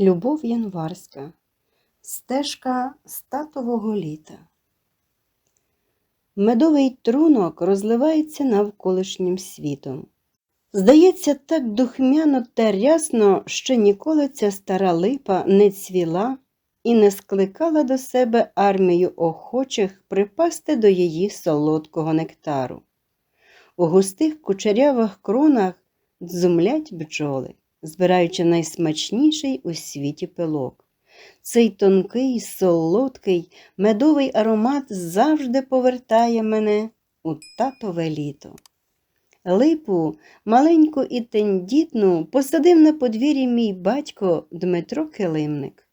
Любов Январська. Стежка статового літа. Медовий трунок розливається навколишнім світом. Здається, так духмяно та рясно, що ніколи ця стара липа не цвіла і не скликала до себе армію охочих припасти до її солодкого нектару. У густих кучерявих кронах дзумлять бджоли, збираючи найсмачніший у світі пилок. Цей тонкий, солодкий, медовий аромат завжди повертає мене у татове літо. Липу, маленьку і тендітну, посадив на подвір'ї мій батько Дмитро Килимник.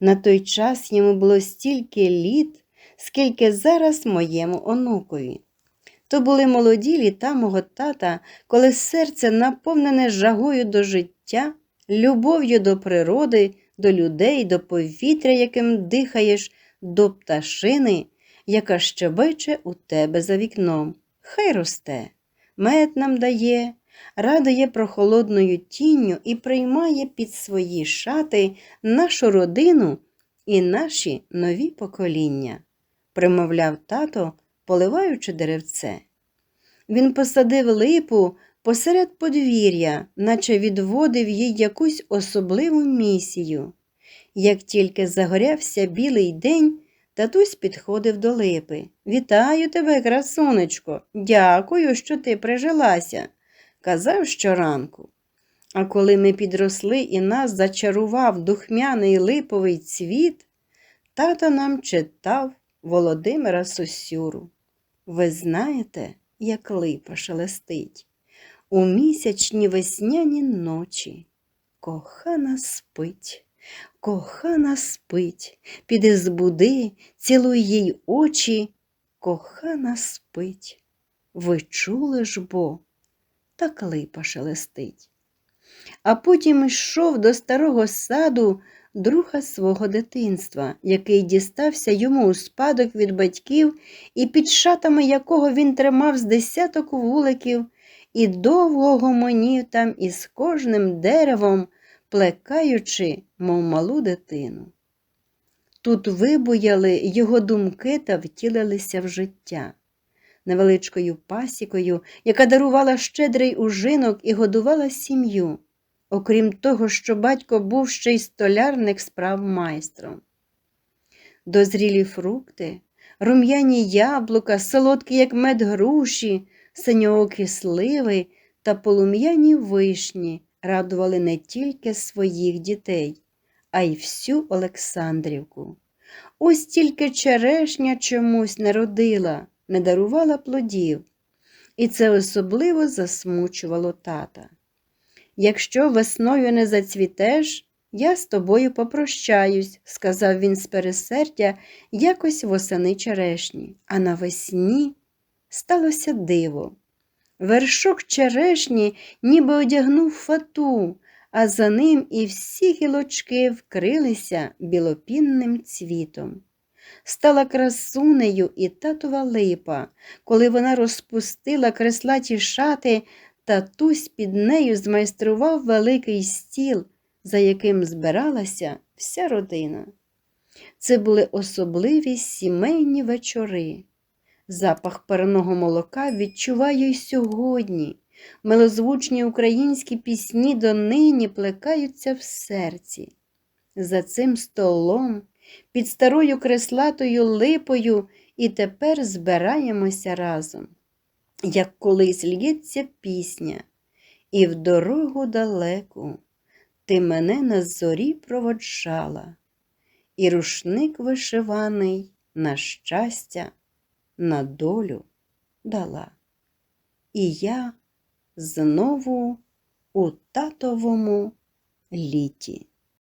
На той час йому було стільки літ, скільки зараз моєму онукові. То були молоді літа мого тата, коли серце наповнене жагою до життя, любов'ю до природи, до людей, до повітря, яким дихаєш, до пташини, яка щебече у тебе за вікном. Хай росте, мед нам дає, радує прохолодною тінню і приймає під свої шати нашу родину і наші нові покоління, примовляв тато, поливаючи деревце. Він посадив липу посеред подвір'я, наче відводив їй якусь особливу місію. Як тільки загорявся білий день, татусь підходив до липи. Вітаю тебе, красунечко, дякую, що ти прижилася, казав щоранку. А коли ми підросли і нас зачарував духмяний липовий цвіт, тато нам читав Володимира Сосюру. Ви знаєте, як липа шелестить. У місячні весняні ночі кохана спить, кохана спить, піди збуди, цілуй їй очі, кохана спить. Ви чули ж бо, так липа шелестить. А потім йшов до старого саду друга свого дитинства, який дістався йому у спадок від батьків, і під шатами якого він тримав з десяток вуликів і довго гомонів там із кожним деревом, плекаючи, мов малу дитину. Тут вибуяли його думки та втілилися в життя. Невеличкою пасікою, яка дарувала щедрий ужинок і годувала сім'ю, окрім того, що батько був ще й столярник справ майстром. Дозрілі фрукти, рум'яні яблука, солодкі, як мед груші, синьоокі сливи та полум'яні вишні радували не тільки своїх дітей, а й всю Олександрівку. Ось тільки черешня чомусь не родила, не дарувала плодів, і це особливо засмучувало тата. Якщо весною не зацвітеш, я з тобою попрощаюсь, сказав він з пересердя якось восени черешні, а навесні сталося диво. Вершок черешні ніби одягнув фату, а за ним і всі гілочки вкрилися білопінним цвітом. Стала красунею і татова липа, коли вона розпустила креслаті шати, татусь під нею змайстрував великий стіл, за яким збиралася вся родина. Це були особливі сімейні вечори. Запах парного молока відчуваю й сьогодні. Милозвучні українські пісні донині плекаються в серці. За цим столом, під старою креслатою липою, і тепер збираємося разом, як колись лється пісня, і в дорогу далеку ти мене на зорі проводжала, і рушник вишиваний на щастя на долю дала. І я знову у татовому літі.